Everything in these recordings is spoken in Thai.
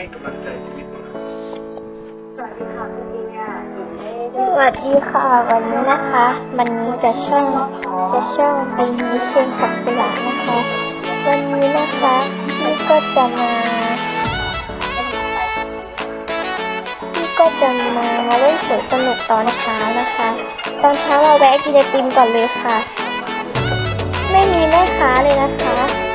ให้กำลังใจชีวิตของเราสวัสดีค่ะวันนี้นะคะ วันนี้จะช่องจะช่องไปนี้เชียงขับสยามนะคะ วันนี้นะคะพี่ก็จะมาพี่ก็จะมามาเล่นสวนสนุกตอนเช้านะคะ ตอนเช้าเราแวะกินไอติมก่อนเลยค่ะ ไม่มีแม่ค้าเลยนะคะ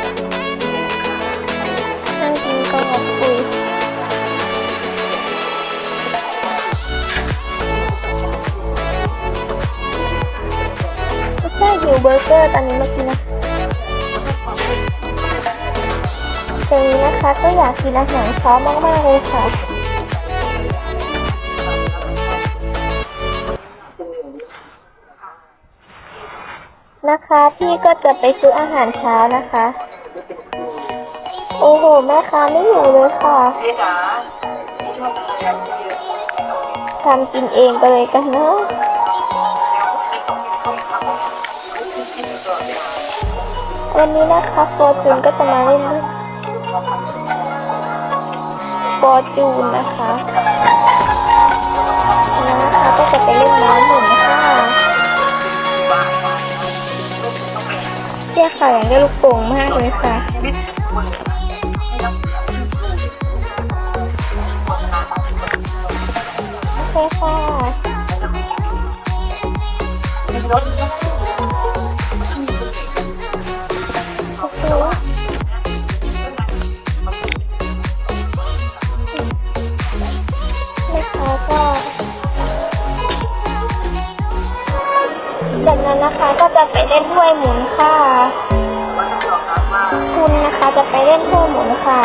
เบอร์เกอร์ตอนนี้มื่กี้นะตรงนี้นะคะก็อยากกินอาหารเช้ามากๆเลยค่ะนะคะพี่ก็จะไปซื้ออาหารเช้านะคะ โอ้โห แม่ค้าไม่อยู่เลยค่ะทำกินเองก็เลยกันเนาะ วันนี้นะคะฟอร์จูนก็จะมาเล่นฟอร์จูนนะคะนะคะก็จะไปเล่นน้ำหมุนค่ะเจ้าค่ะอยากได้ลูกโป่งมากเลยค่ะโอเคค่ะ นนะคะ ก็จะไปเล่นถ้วยหมุนค่ะ คุณนะคะจะไปเล่นถ้วยหมุนค่ะ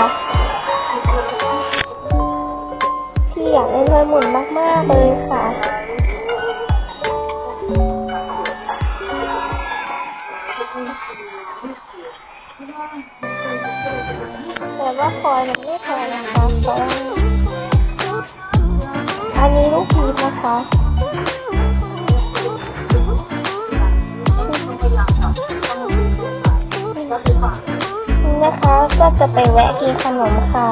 ที่อยากเล่นถ้วยหมุนมาก ๆ เลยค่ะแต่ว่าคอยมันไม่พอนะคะเพราะว่าอัน นะคะก็จะไปแวะกินขนมค่ะ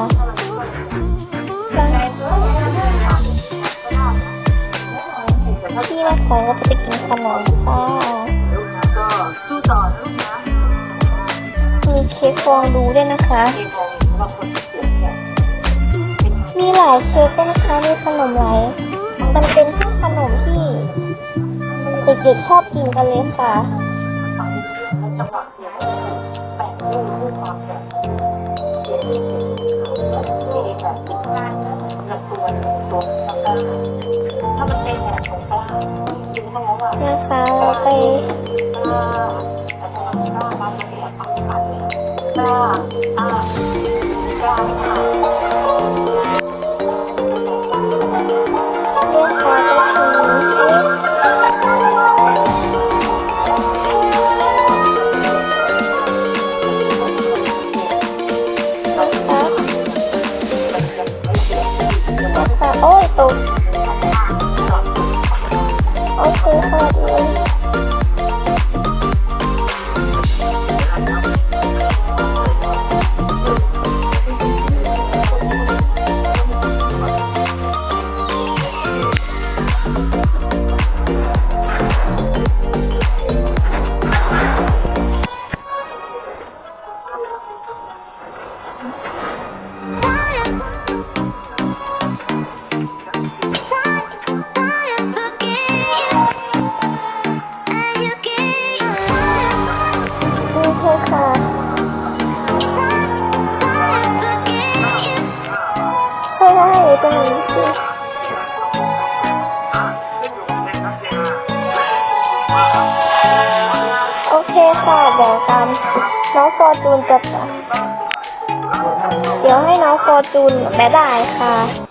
พี่นะคะก็จะไปกินขนมค่ะมีเค้กฟองดูด้วยนะคะ มีหลายเค้กด้วยนะคะมีขนมหลายมันเป็นพวขนมที่เด็กๆชอบกินกันเลยค่ะ นะคะเราไป โอเโอเคค่ะไม่ได้ตรงนี้สิโอเคค่ะเดี๋ยวตามน้องฟอร์จูนจะเดี๋ยวให้น้องฟอร์จูนบ๊ายบายค่ะ